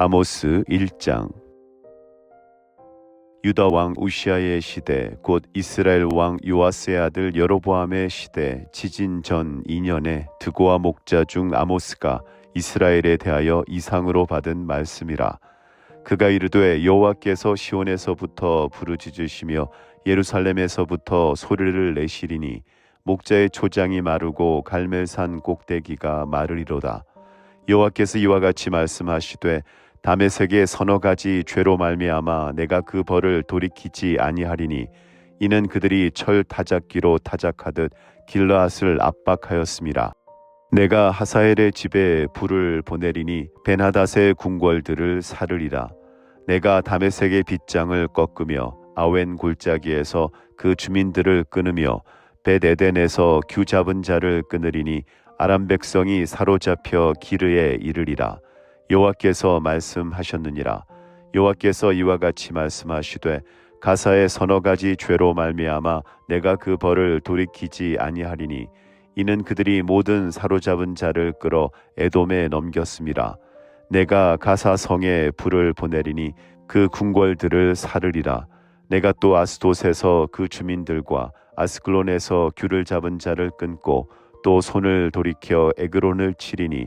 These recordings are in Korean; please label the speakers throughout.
Speaker 1: 아모스 1장. 유다 왕 우시아의 시대 곧 이스라엘 왕 요아스의 아들 여로보암의 시대 지진 전 2년에 드고와 목자 중 아모스가 이스라엘에 대하여 이상으로 받은 말씀이라. 그가 이르되 여호와께서 시온에서부터 부르짖으시며 예루살렘에서부터 소리를 내시리니 목자의 초장이 마르고 갈멜산 꼭대기가 마르리로다. 여호와께서 이와 같이 말씀하시되 다메섹의 서너 가지 죄로 말미암아 내가 그 벌을 돌이키지 아니하리니 이는 그들이 철 타작기로 타작하듯 길라앗을 압박하였음이라 내가 하사엘의 집에 불을 보내리니 베나닷의 궁궐들을 사르리라. 내가 다메섹의 빗장을 꺾으며 아웬 골짜기에서 그 주민들을 끊으며 베데덴에서 규 잡은 자를 끊으리니 아람 백성이 사로잡혀 기르에 이르리라 여호와께서 말씀하셨느니라. 여호와께서 이와 같이 말씀하시되 가사의 서너 가지 죄로 말미암아 내가 그 벌을 돌이키지 아니하리니 이는 그들이 모든 사로잡은 자를 끌어 에돔에 넘겼음이라 내가 가사 성에 불을 보내리니 그 궁궐들을 사르리라. 내가 또 아스돗에서 그 주민들과 아스클론에서 귤을 잡은 자를 끊고 또 손을 돌이켜 에그론을 치리니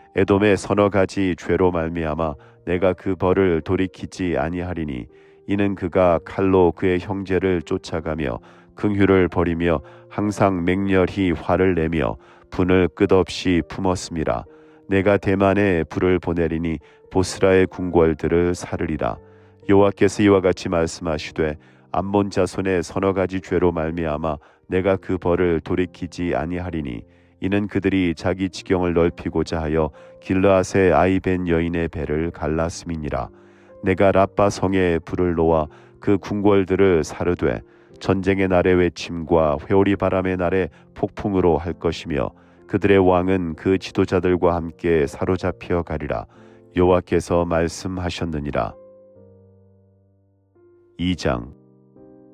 Speaker 1: 에돔의 서너 가지 죄로 말미암아 내가 그 벌을 돌이키지 아니하리니 이는 그가 칼로 그의 형제를 쫓아가며 긍휼을 버리며 항상 맹렬히 화를 내며 분을 끝없이 품었음이라 내가 대만에 불을 보내리니 보스라의 궁궐들을 사르리라. 여호와께서 이와 같이 말씀하시되 암몬 자손의 서너 가지 죄로 말미암아 내가 그 벌을 돌이키지 아니하리니 이는 그들이 자기 지경을 넓히고자 하여 길르앗의 아이벤 여인의 배를 갈랐음이니라. 내가 라빠 성에 불을 놓아 그 궁궐들을 사르되 전쟁의 날의 외침과 회오리 바람의 날의 폭풍으로 할 것이며 그들의 왕은 그 지도자들과 함께 사로잡혀 가리라. 여호와께서 말씀하셨느니라. 2장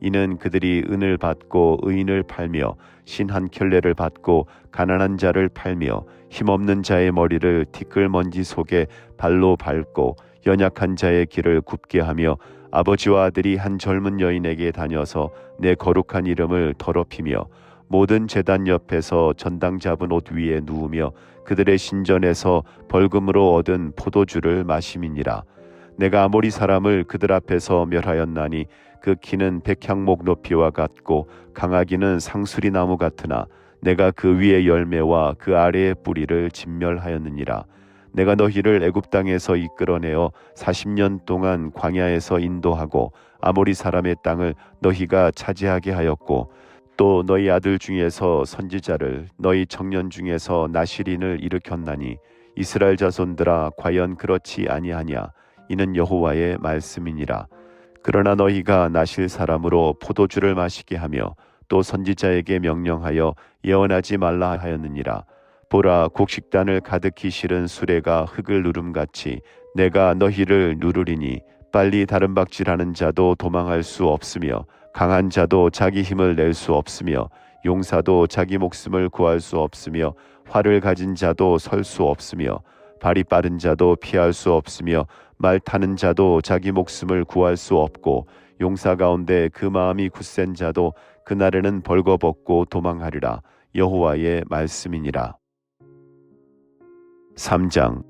Speaker 1: 이는 그들이 은을 받고 의인을 팔며 신한 켤레를 받고 가난한 자를 팔며 힘없는 자의 머리를 티끌먼지 속에 발로 밟고 연약한 자의 길을 굽게 하며 아버지와 아들이 한 젊은 여인에게 다녀서 내 거룩한 이름을 더럽히며 모든 제단 옆에서 전당 잡은 옷 위에 누우며 그들의 신전에서 벌금으로 얻은 포도주를 마심이니라. 내가 아모리 사람을 그들 앞에서 멸하였나니 그 키는 백향목 높이와 같고 강하기는 상수리 나무 같으나 내가 그 위의 열매와 그 아래의 뿌리를 진멸하였느니라. 내가 너희를 애굽 땅에서 이끌어내어 40년 동안 광야에서 인도하고 아모리 사람의 땅을 너희가 차지하게 하였고 또 너희 아들 중에서 선지자를 너희 청년 중에서 나시린을 일으켰나니 이스라엘 자손들아 과연 그렇지 아니하냐? 이는 여호와의 말씀이니라 그러나 너희가 나실 사람으로 포도주를 마시게 하며 또 선지자에게 명령하여 예언하지 말라 하였느니라. 보라 곡식단을 가득히 실은 수레가 흙을 누름같이 내가 너희를 누르리니 빨리 다른 박질하는 자도 도망할 수 없으며 강한 자도 자기 힘을 낼 수 없으며 용사도 자기 목숨을 구할 수 없으며 활을 가진 자도 설 수 없으며 발이 빠른 자도 피할 수 없으며 말 타는 자도 자기 목숨을 구할 수 없고 용사 가운데 그 마음이 굳센 자도 그날에는 벌거벗고 도망하리라. 여호와의 말씀이니라. 3장.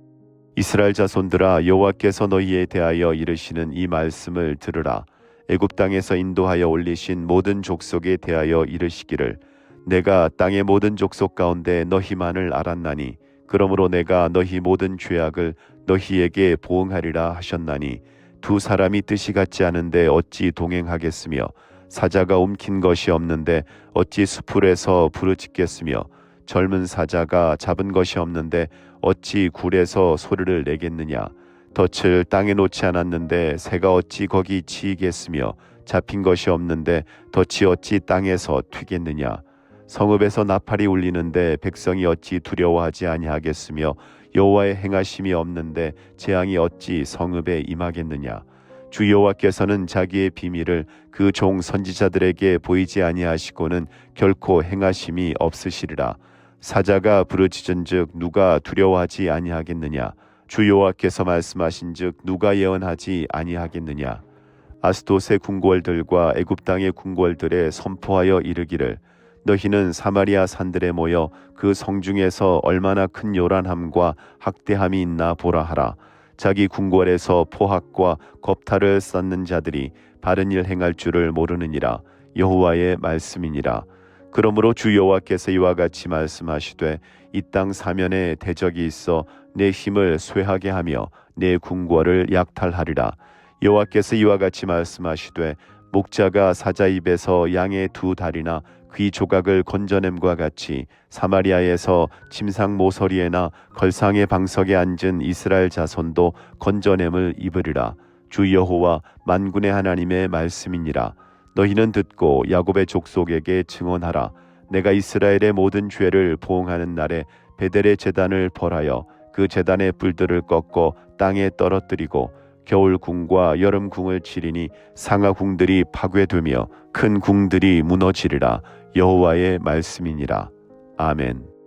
Speaker 1: 이스라엘 자손들아 여호와께서 너희에 대하여 이르시는 이 말씀을 들으라. 애굽 땅에서 인도하여 올리신 모든 족속에 대하여 이르시기를. 내가 땅의 모든 족속 가운데 너희만을 알았나니 그러므로 내가 너희 모든 죄악을 너희에게 보응하리라 하셨나니 두 사람이 뜻이 같지 않은데 어찌 동행하겠으며 사자가 움킨 것이 없는데 어찌 수풀에서 부르짖겠으며 젊은 사자가 잡은 것이 없는데 어찌 굴에서 소리를 내겠느냐? 덫을 땅에 놓지 않았는데 새가 어찌 거기 치이겠으며 잡힌 것이 없는데 덫이 어찌 땅에서 튀겠느냐 성읍에서 나팔이 울리는데 백성이 어찌 두려워하지 아니하겠으며 여호와의 행하심이 없는데 재앙이 어찌 성읍에 임하겠느냐? 주 여호와께서는 자기의 비밀을 그 종 선지자들에게 보이지 아니하시고는 결코 행하심이 없으시리라. 사자가 부르짖은즉 누가 두려워하지 아니하겠느냐? 주 여호와께서 말씀하신즉 누가 예언하지 아니하겠느냐? 아스도세 궁궐들과 애굽 땅의 궁궐들에 선포하여 이르기를 너희는 사마리아 산들에 모여 그 성중에서 얼마나 큰 요란함과 학대함이 있나 보라 하라. 자기 궁궐에서 포학과 겁탈을 쌓는 자들이 바른 일 행할 줄을 모르느니라. 여호와의 말씀이니라. 그러므로 주 여호와께서 이와 같이 말씀하시되 이 땅 사면에 대적이 있어 내 힘을 쇠하게 하며 내 궁궐을 약탈하리라. 여호와께서 이와 같이 말씀하시되 목자가 사자 입에서 양의 두 다리나 귀 조각을 건져냄과 같이 사마리아에서 침상 모서리에나 걸상의 방석에 앉은 이스라엘 자손도 건져냄을 입으리라. 주 여호와 만군의 하나님의 말씀이니라. 너희는 듣고 야곱의 족속에게 증언하라. 내가 이스라엘의 모든 죄를 보응하는 날에 베델의 재단을 벌하여 그 재단의 뿔들을 꺾어 땅에 떨어뜨리고 겨울 궁과 여름 궁을 치리니 상하 궁들이 파괴되며 큰 궁들이 무너지리라 여호와의 말씀이니라 아멘.